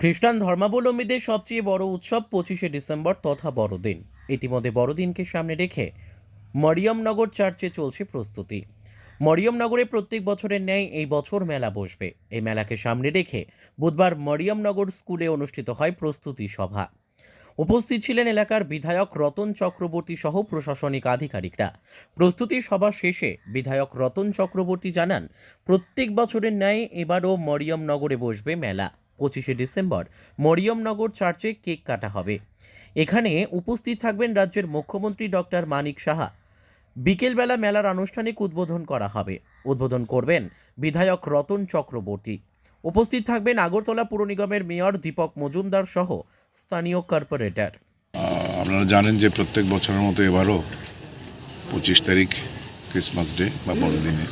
খ্রিস্টান ধর্মাবলম্বীদের সবচেয়ে বড় উৎসব পঁচিশে ডিসেম্বর তথা বড়দিন। ইতিমধ্যে বড়দিনকে সামনে রেখে মরিয়মনগর চার্চে চলছে প্রস্তুতি। মরিয়মনগরে প্রত্যেক বছরের ন্যায় এই বছর মেলা বসবে। এই মেলাকে সামনে রেখে বুধবার মরিয়মনগর স্কুলে অনুষ্ঠিত হয় প্রস্তুতি সভা। উপস্থিত ছিলেন এলাকার বিধায়ক রতন চক্রবর্তী সহ প্রশাসনিক আধিকারিকরা। প্রস্তুতি সভা শেষে বিধায়ক রতন চক্রবর্তী জানান, প্রত্যেক বছরের ন্যায় এবারও মরিয়মনগরে বসবে মেলা। পঁচিশে ডিসেম্বর মরিয়মনগর চার্চে কেক কাটা হবে। এখানে উপস্থিত থাকবেন রাজ্যের মুখ্যমন্ত্রী ডক্টর মানিক সাহা। বিকেলবেলা মেলার আনুষ্ঠানিক উদ্বোধন করা হবে। উদ্বোধন করবেন বিধায়ক রতন চক্রবর্তী। উপস্থিত থাকবেন আগরতলা পুর নিগমের মেয়র দীপক মজুমদার সহ স্থানীয় কর্পোরেটর। আপনারা জানেন যে প্রত্যেক বছরের মতো এবারও পঁচিশ তারিখ ক্রিসমাস ডে বা বড়দিনে।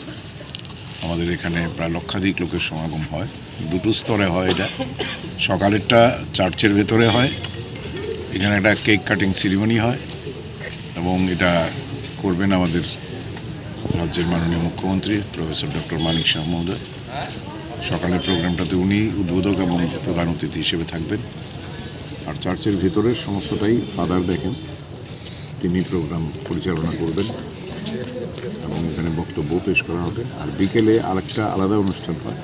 আমাদের এখানে প্রায় লক্ষাধিক লোকের সমাগম হয়। দুটো স্তরে হয় এটা। সকালেরটা চার্চের ভেতরে হয়। এখানে একটা কেক কাটিং সেরিমনি হয় এবং এটা করবেন আমাদের রাজ্যের মাননীয় মুখ্যমন্ত্রী প্রফেসর ডক্টর মানিক শাহ মহোদয়। সকালের প্রোগ্রামটাতে উনি উদ্বোধক এবং প্রধান অতিথি হিসেবে থাকবেন। আর চার্চের ভিতরের সমস্তটাই ফাদার দেখেন। তিনি প্রোগ্রাম পরিচালনা করবেন। এবং এখানে বক্তব্য পেশ করা হবে। আর বিকেলে আরেকটা আলাদা অনুষ্ঠান হয়,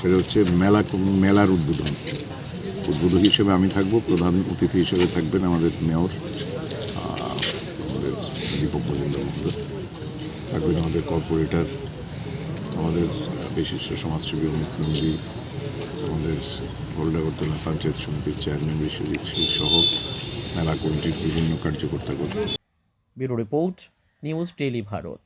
সেটা হচ্ছে মেলা মেলার উদ্বোধন। উদ্বোধক হিসেবে আমি থাকব, প্রধান অতিথি হিসেবে থাকবেন আমাদের মেয়র আমাদের দীপক মজুমদার থাকবেন আমাদের কর্পোরেটর, আমাদের বিশিষ্ট সমাজসেবী অমিত নন্দী, আমাদের গোল্ডাগরতলা পঞ্চায়েত সমিতির চেয়ারম্যান বিশ্বজিৎ সিং সহ মেলা কমিটির বিভিন্ন কার্যকর্তাগণ bureau report. News daily Bharat.